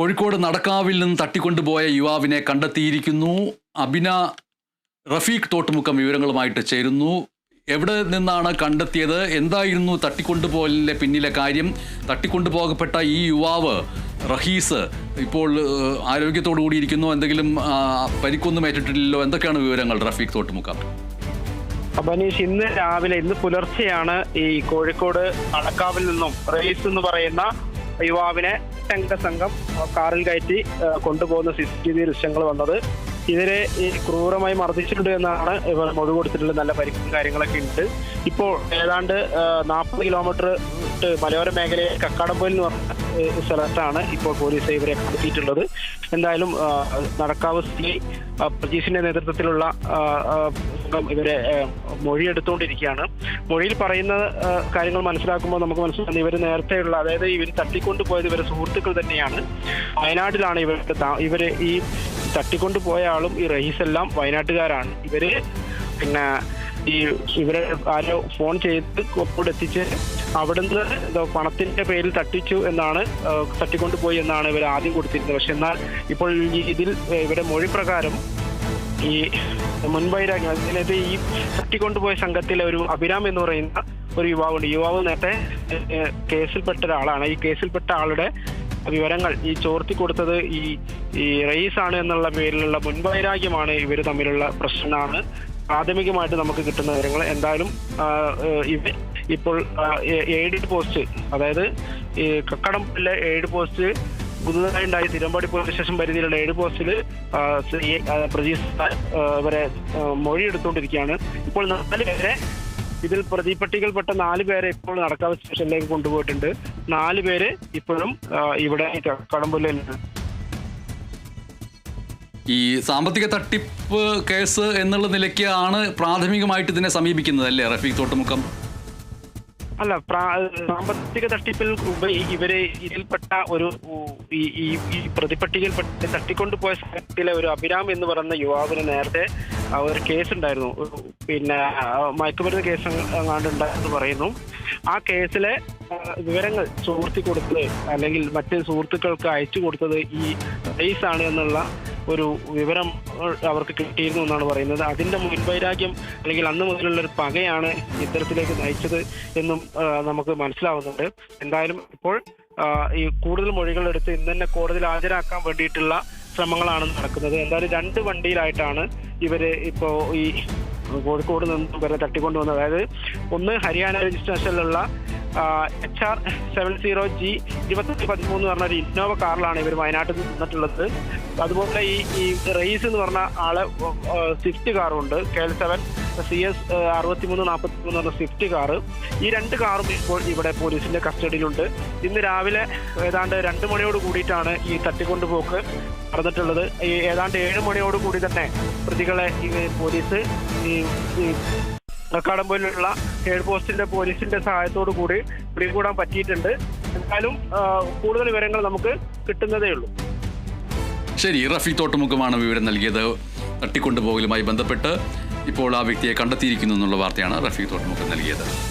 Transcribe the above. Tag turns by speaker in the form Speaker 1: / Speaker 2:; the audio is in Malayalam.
Speaker 1: കോഴിക്കോട് നടക്കാവിൽ നിന്ന് തട്ടിക്കൊണ്ടുപോയ യുവാവിനെ കണ്ടെത്തിയിരിക്കുന്നു. അബിന റഫീഖ് തോട്ടുമുക്കം വിവരങ്ങളുമായിട്ട് ചേരുന്നു. എവിടെ നിന്നാണ് കണ്ടെത്തിയത്? എന്തായിരുന്നു തട്ടിക്കൊണ്ടുപോകലിന്റെ പിന്നിലെ കാര്യം? തട്ടിക്കൊണ്ടുപോകപ്പെട്ട ഈ യുവാവ് റഹീസ് ഇപ്പോൾ ആരോഗ്യത്തോടു കൂടിയിരിക്കുന്നു എന്തെങ്കിലും പരിക്കൊന്നും ഏറ്റിട്ടില്ലല്ലോ. എന്തൊക്കെയാണ് വിവരങ്ങൾ റഫീഖ് തോട്ടുമുക്കം?
Speaker 2: അബനീഷ് ഇന്ന് രാവിലെ ഇന്ന് പുലർച്ചെയാണ് ഈ കോഴിക്കോട് അടക്കാവിൽ നിന്നും റഹീസ് എന്ന് പറയുന്ന യുവാവിനെ അംഗ സംഘം കാറിൽ കയറ്റി കൊണ്ടുപോകുന്ന സി സി ടി വി ദൃശ്യങ്ങൾ വന്നത്. ഇവരെ ഈ ക്രൂരമായി മർദ്ദിച്ചിട്ടുണ്ട് എന്നാണ് ഇവർ മൊഴി കൊടുത്തിട്ടുള്ള നല്ല പരിക്കും കാര്യങ്ങളൊക്കെ ഉണ്ട്. ഇപ്പോൾ ഏതാണ്ട് നാൽപ്പത് കിലോമീറ്റർ വിട്ട് മലയോര മേഖലയിൽ കക്കാടംപോയിൽ എന്ന് പറഞ്ഞ സ്ഥലത്താണ് ഇപ്പോൾ പോലീസ് ഇവരെ കണ്ടെത്തിയിട്ടുള്ളത്. എന്തായാലും നടക്കാവ് സി പ്രജീഷിന്റെ നേതൃത്വത്തിലുള്ള ഇവരെ മൊഴിയെടുത്തുകൊണ്ടിരിക്കുകയാണ്. മൊഴിയിൽ പറയുന്ന കാര്യങ്ങൾ മനസ്സിലാക്കുമ്പോൾ നമുക്ക് മനസ്സിലാകുന്ന ഇവർ നേരത്തെയുള്ള അതായത് ഇവർ തട്ടിക്കൊണ്ടുപോയത് ഇവരെ സുഹൃത്തുക്കൾ തന്നെയാണ്. വയനാട്ടിലാണ് ഇവർക്ക് ഇവർ ഈ തട്ടിക്കൊണ്ടുപോയ ആളും ഈ റഹീസ് എല്ലാം വയനാട്ടുകാരാണ്. ഇവർ പിന്നെ ഈ ഇവരെ ആരോ ഫോൺ ചെയ്ത് കോഴിക്കോട് എത്തിച്ച് അവിടുന്ന് പണത്തിന്റെ പേരിൽ തട്ടിച്ചു എന്നാണ് തട്ടിക്കൊണ്ടുപോയി എന്നാണ് ഇവർ ആദ്യം കൊടുത്തിരുന്നത്. പക്ഷെ എന്നാൽ ഇപ്പോൾ ഇതിൽ ഇവരുടെ മൊഴി പ്രകാരം ഈ മുൻവൈരാഗ്യം അതിനകത്ത് ഈ തട്ടിക്കൊണ്ടുപോയ സംഘത്തിലെ ഒരു അഭിരാം എന്ന് പറയുന്ന ഒരു യുവാവുണ്ട്. യുവാവ് നേരത്തെ കേസിൽപ്പെട്ട ഒരാളാണ്. ഈ കേസിൽപ്പെട്ട ആളുടെ വിവരങ്ങൾ ഈ ചോർത്തി കൊടുത്തത് ഈ ഈ റയീസ് ആണ് എന്നുള്ള പേരിലുള്ള മുൻവൈരാഗ്യമാണ് ഇവർ തമ്മിലുള്ള പ്രശ്നമാണ്. പ്രാഥമികമായിട്ട് നമുക്ക് കിട്ടുന്ന വിവരങ്ങൾ എന്തായാലും ഇവ ഇപ്പോൾ എയ്ഡ് പോസ്റ്റ് അതായത് ഈ കക്കടംപുല്ലെ എയ്ഡ് പോസ്റ്റ് പുതുതായി ഉണ്ടായ തിരുമ്പാടി പോലീസ് സ്റ്റേഷൻ പരിധിയിലുള്ള ഏഴ് പോസ്റ്റിൽ പ്രതി ഇവരെ മൊഴിയെടുത്തുകൊണ്ടിരിക്കുകയാണ് ഇപ്പോൾ നാല് പേരെ ഇതിൽ പ്രതിപട്ടികയിൽപ്പെട്ട നാല് പേരെ ഇപ്പോൾ നടക്കാവ് സ്റ്റേഷനിലേക്ക് കൊണ്ടുപോയിട്ടുണ്ട്. നാല് പേര് ഇപ്പോഴും ഇവിടെ കടമ്പുല്ലുണ്ട്
Speaker 1: ഈ സാമ്പത്തിക തട്ടിപ്പ് കേസ് എന്നുള്ള നിലയ്ക്ക് ആണ് പ്രാഥമികമായിട്ട് ഇതിനെ സമീപിക്കുന്നത് അല്ലേ റഫീഖ് തോട്ടുമുക്കം?
Speaker 2: അല്ല സാമ്പത്തിക തട്ടിപ്പിൽ ഇവർ ഇതിൽപ്പെട്ട ഒരു ഈ പ്രതിപട്ടികയിൽപ്പെട്ട തട്ടിക്കൊണ്ടുപോയ സ്ഥലത്തിലെ ഒരു അഭിരാം എന്ന് പറയുന്ന യുവാവിന് നേരത്തെ ഒരു കേസ് ഉണ്ടായിരുന്നു പിന്നെ മയക്കുമരുന്ന് കേസ് എന്ന് പറയുന്നു. ആ കേസിലെ വിവരങ്ങൾ സുഹൃത്തി കൊടുത്തത് അല്ലെങ്കിൽ മറ്റ് സുഹൃത്തുക്കൾക്ക് അയച്ചു കൊടുത്തത് ഈ റൈസ് ആണ് എന്നുള്ള ഒരു വിവരം അവർക്ക് കിട്ടിയിരുന്നു എന്നാണ് പറയുന്നത്. അതിന്റെ മുൻവൈരാഗ്യം അല്ലെങ്കിൽ അന്ന് മുതലുള്ള ഒരു പകയാണ് ഇത്തരത്തിലേക്ക് നയിച്ചത് എന്നും നമുക്ക് മനസ്സിലാവുന്നുണ്ട്. എന്തായാലും ഇപ്പോൾ ഈ കൂടുതൽ മൊഴികൾ എടുത്ത് ഇന്ന് തന്നെ കോടതിയിൽ ഹാജരാക്കാൻ വേണ്ടിയിട്ടുള്ള ശ്രമങ്ങളാണ് നടക്കുന്നത്. എന്തായാലും രണ്ട് വണ്ടിയിലായിട്ടാണ് ഇവർ ഇപ്പോ ഈ കോഴിക്കോട് നിന്ന് വരെ തട്ടിക്കൊണ്ടുവന്നത്. അതായത് ഒന്ന് Haryana രജിസ്ട്രേഷനിലുള്ള H R seven zero G ഇരുപത്തി പതിമൂന്ന് പറഞ്ഞ ഒരു ഇന്നോവ കാറിലാണ് ഇവർ വയനാട്ടിൽ നിന്ന് നിന്നിട്ടുള്ളത് അതുപോലെ ഈ ഈ റെയ്സ് എന്ന് പറഞ്ഞ ആളെ സ്വിഫ്റ്റ് കാറുണ്ട് K L seven C S അറുപത്തി മൂന്ന് നാൽപ്പത്തി മൂന്ന് പറഞ്ഞ സ്വിഫ്റ്റ് കാറ് ഈ രണ്ട് കാറും ഇപ്പോൾ ഇവിടെ പോലീസിന്റെ കസ്റ്റഡിയിലുണ്ട്. ഇന്ന് രാവിലെ ഏതാണ്ട് രണ്ട് മണിയോട് കൂടിയിട്ടാണ് ഈ തട്ടിക്കൊണ്ടുപോക്ക് നടന്നിട്ടുള്ളത്. ഏതാണ്ട് ഏഴ് മണിയോട് കൂടി തന്നെ പ്രതികളെ ഈ പോലീസ് ഈ ഈ പോലുള്ള ഹെഡ് പോസ്റ്റിന്റെ പോലീസിന്റെ സഹായത്തോടു കൂടി പിടികൂടാൻ പറ്റിയിട്ടുണ്ട്. എന്തായാലും കൂടുതൽ വിവരങ്ങൾ നമുക്ക് കിട്ടുന്നതേ ഉള്ളൂ.
Speaker 1: ശരി റഫി തോട്ടുമുഖമാണ് വിവരം നൽകിയത്. തട്ടിക്കൊണ്ടുപോകലുമായി ബന്ധപ്പെട്ട് ഇപ്പോൾ ആ വ്യക്തിയെ കണ്ടെത്തിയിരിക്കുന്നു എന്നുള്ള വാർത്തയാണ് റഫി തോട്ടുമുഖം നൽകിയത്.